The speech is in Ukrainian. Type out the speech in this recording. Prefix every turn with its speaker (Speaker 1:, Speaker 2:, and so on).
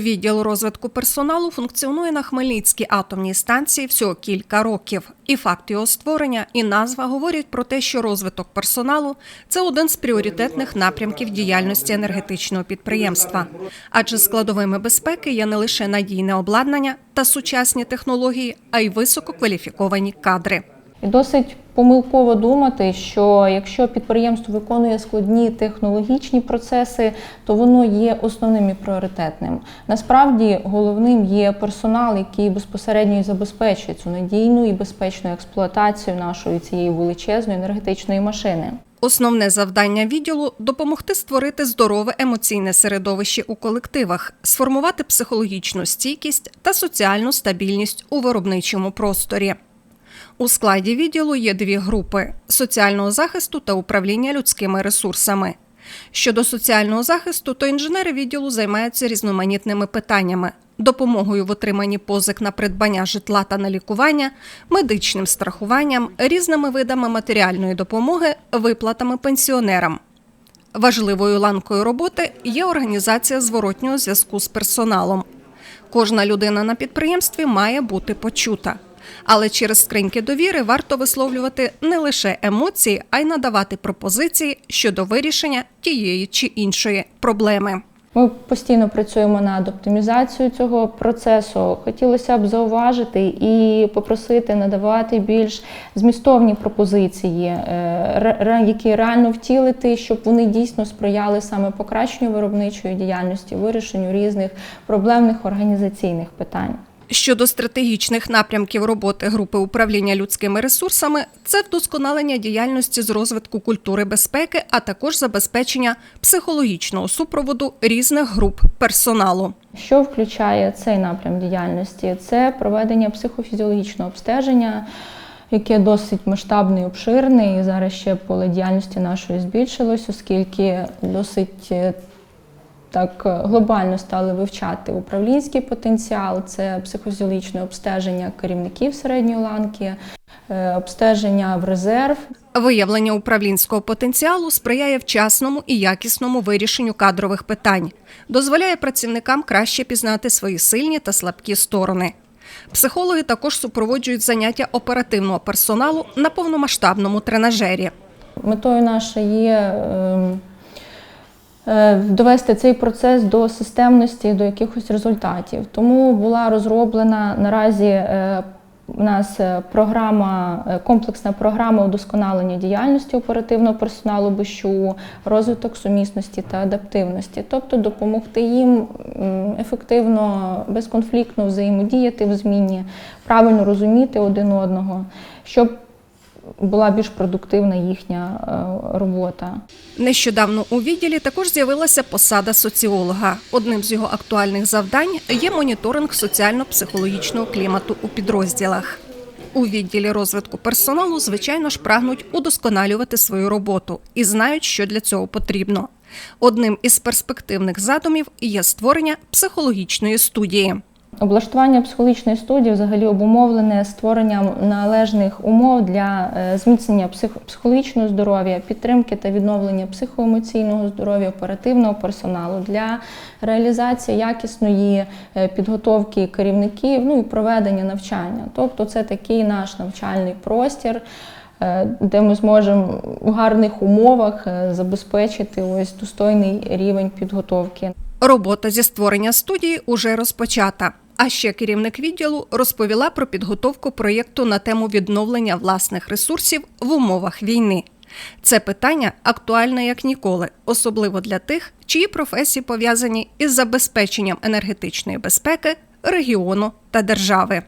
Speaker 1: Відділ розвитку персоналу функціонує на Хмельницькій атомній станції всього кілька років. І факт його створення, і назва говорять про те, що розвиток персоналу це один з пріоритетних напрямків діяльності енергетичного підприємства. Адже складовими безпеки є не лише надійне обладнання та сучасні технології, а й висококваліфіковані кадри.
Speaker 2: І досить помилково думати, що якщо підприємство виконує складні технологічні процеси, то воно є основним і пріоритетним. Насправді головним є персонал, який безпосередньо забезпечує цю надійну і безпечну експлуатацію нашої цієї величезної енергетичної машини.
Speaker 1: Основне завдання відділу допомогти створити здорове емоційне середовище у колективах, сформувати психологічну стійкість та соціальну стабільність у виробничому просторі. У складі відділу є дві групи соціального захисту та управління людськими ресурсами. Щодо соціального захисту, то інженери відділу займаються різноманітними питаннями: допомогою в отриманні позик на придбання житла та на лікування, медичним страхуванням, різними видами матеріальної допомоги, виплатами пенсіонерам. Важливою ланкою роботи є організація зворотнього зв'язку з персоналом. Кожна людина на підприємстві має бути почута. Але через скриньки довіри варто висловлювати не лише емоції, а й надавати пропозиції щодо вирішення тієї чи іншої проблеми.
Speaker 2: Ми постійно працюємо над оптимізацією цього процесу. Хотілося б зауважити і попросити надавати більш змістовні пропозиції, е, які реально втілити, щоб вони дійсно сприяли саме покращенню виробничої діяльності, вирішенню різних проблемних організаційних питань.
Speaker 1: Щодо стратегічних напрямків роботи групи управління людськими ресурсами, це вдосконалення діяльності з розвитку культури безпеки, а також забезпечення психологічного супроводу різних груп персоналу.
Speaker 2: Що включає цей напрям діяльності? Це проведення психофізіологічного обстеження, яке досить масштабне і обширне. І зараз ще поле діяльності нашої збільшилось, оскільки досить е, так е, глобально стали вивчати управлінський потенціал, це психофізіологічне обстеження керівників середньої ланки, е, обстеження в резерв,
Speaker 1: Виявлення управлінського потенціалу сприяє вчасному і якісному вирішенню кадрових питань, дозволяє працівникам краще пізнати свої сильні та слабкі сторони. Психологи також супроводжують заняття оперативного персоналу на повномасштабному тренажері.
Speaker 2: Метою нашою є ем, довести цей процес до системності, до якихось результатів. Тому була розроблена наразі е, у нас е, програма, е, комплексна програма удосконалення діяльності оперативного персоналу БЩУ, розвиток сумісності та адаптивності, тобто допомогти їм ефективно, безконфліктно взаємодіяти в зміні, правильно розуміти один одного, щоб була більш продуктивна їхня е, робота.
Speaker 1: Нещодавно у відділі також з'явилася посада соціолога. Одним з його актуальних завдань є моніторинг соціально-психологічного клімату у підрозділах. У відділі розвитку персоналу, звичайно ж, прагнуть удосконалювати свою роботу і знають, що для цього потрібно. Одним із перспективних задумів є створення психологічної студії.
Speaker 2: Облаштування психологічної студії взагалі обумовлене створенням належних умов для е, зміцнення псих- психологічного здоров'я, підтримки та відновлення психоемоційного здоров'я оперативного персоналу для реалізації якісної е, підготовки керівників, ну і проведення навчання. Тобто, це такий наш навчальний простір. е, Де ми зможемо в гарних умовах забезпечити ось достойний рівень підготовки.
Speaker 1: Робота зі створення студії уже розпочата. А ще керівник відділу розповіла про підготовку проєкту на тему відновлення власних ресурсів в умовах війни. Це питання актуальне як ніколи, особливо для тих, чиї професії пов'язані із забезпеченням енергетичної безпеки регіону та держави.